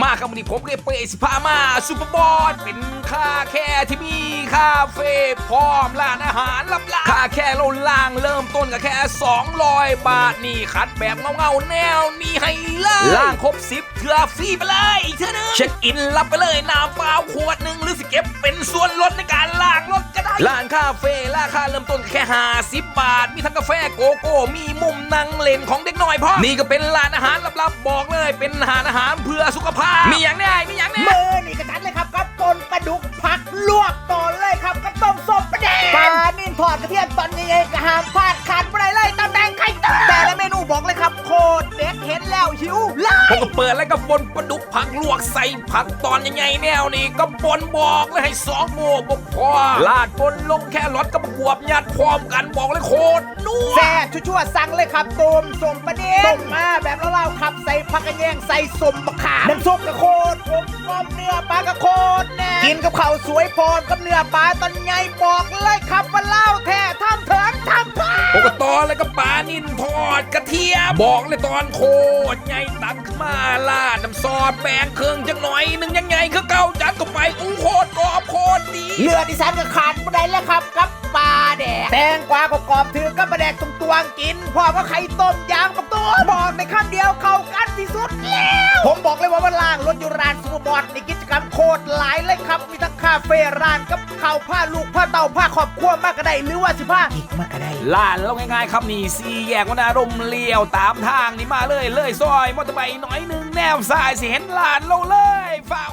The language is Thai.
มาครับวันนี้ผมเลยเปิดสิพามาซูเปอร์บอลเป็นคาแค่ที่มีคาเฟ่พร้อมร้านอาหารลับๆคาแค่โลล่างเริ่มต้นกับแค่ 200 บาทนี่คัดแบบเงาๆแนวนี้ให้เลยล่างครบ 10เถื่อฟรีไปเลยอีกเท่านึงเช็คอินรับไปเลยน้ำเปล่าขวดหนึ่งหรือสิเก็บเป็นส่วนลดในการล้างรถก็ได้ ร้านคาเฟ่ราคาเริ่มต้นแค่50บาท มีทั้งกาแฟโกโก้ มีมุมนั่งเล่นของเด็กน้อยพ่อ นี่ก็เป็นร้านอาหารลับๆบอกเลย เป็นอาหารอาหารเพื่อสุขภาพ มีอย่างแน่มีอย่างแน่มือนี่กระจัดเลยครับกับปนปลาดุกผักลวกต่อเลยครับกับต้มส้มปลาแดงปลานิ่นทอดกระเทียมตอนนี้เองกระหามพลาดขา ผมก็เปิดแล้วก็ปนปลาดุกผักลวกใส่ผักตอนยังไงแนวนี่ก็ปนบอกเลยให้สองโมบพอลาดปนลงแค่รสกับบวบยัดพร้อมกันบอกเลยโคตรนัวแซ่บชั่วๆสั่งเลยครับต้มส้มปลาแดงต้มมาแบบเล่าๆครับใส่ผักกระแยงใส่ส้มมะขามน้ำซุปกระโคตรผมกลมเนื้อปลากระโคตรแน่กินกับข้าวสวยพร้อมกับเนื้อปลาตอนไงบอกเลยครับว่าเล่าแท้ทำเถิงทำเถิงปกตอนแล้วก็ปลา นิ่นทอดกระเทียมบอกเลยตอนโคตรใหญ่ตักขึ้นมาลาดน้ำซอสแป้งเครื่องจังหน่อยหนึ่งยังไงคือเก่าจัดก็ไปอู้โคตรกรอบโคตรดีเลือดที่สันก็ขาดไม่ได้แล้วครับกับปลาแดกแตงกวาก็กรอบถือกับปลาแดกตรงตวงกินพร้อมกับไข่ต้มยางกับตัวบอกในคำเดียวเข้ากันที่สุดแล้วผมบอกเลยว่าวันล่างรถอยู่ร้านซูเปอร์บอลในกิจกรรมโคตรหลายเลยครับมีทั้งคาเฟ่ร้านกับข้าวผ้าลูกผ้าเต่าผ้าขอบขั้วมากก็ได้หรือว่าสิผ้าอีกมากก็ได้ร้านเราง่ายๆครับนี่สี่แยกวนารมณ์เลี้ยวตามทางนี่มาเลยเลยซอยมอเตอร์ไซค์น้อยหนึ่งแนวซ้ายสิเห็นร้านเราเลยฝ้า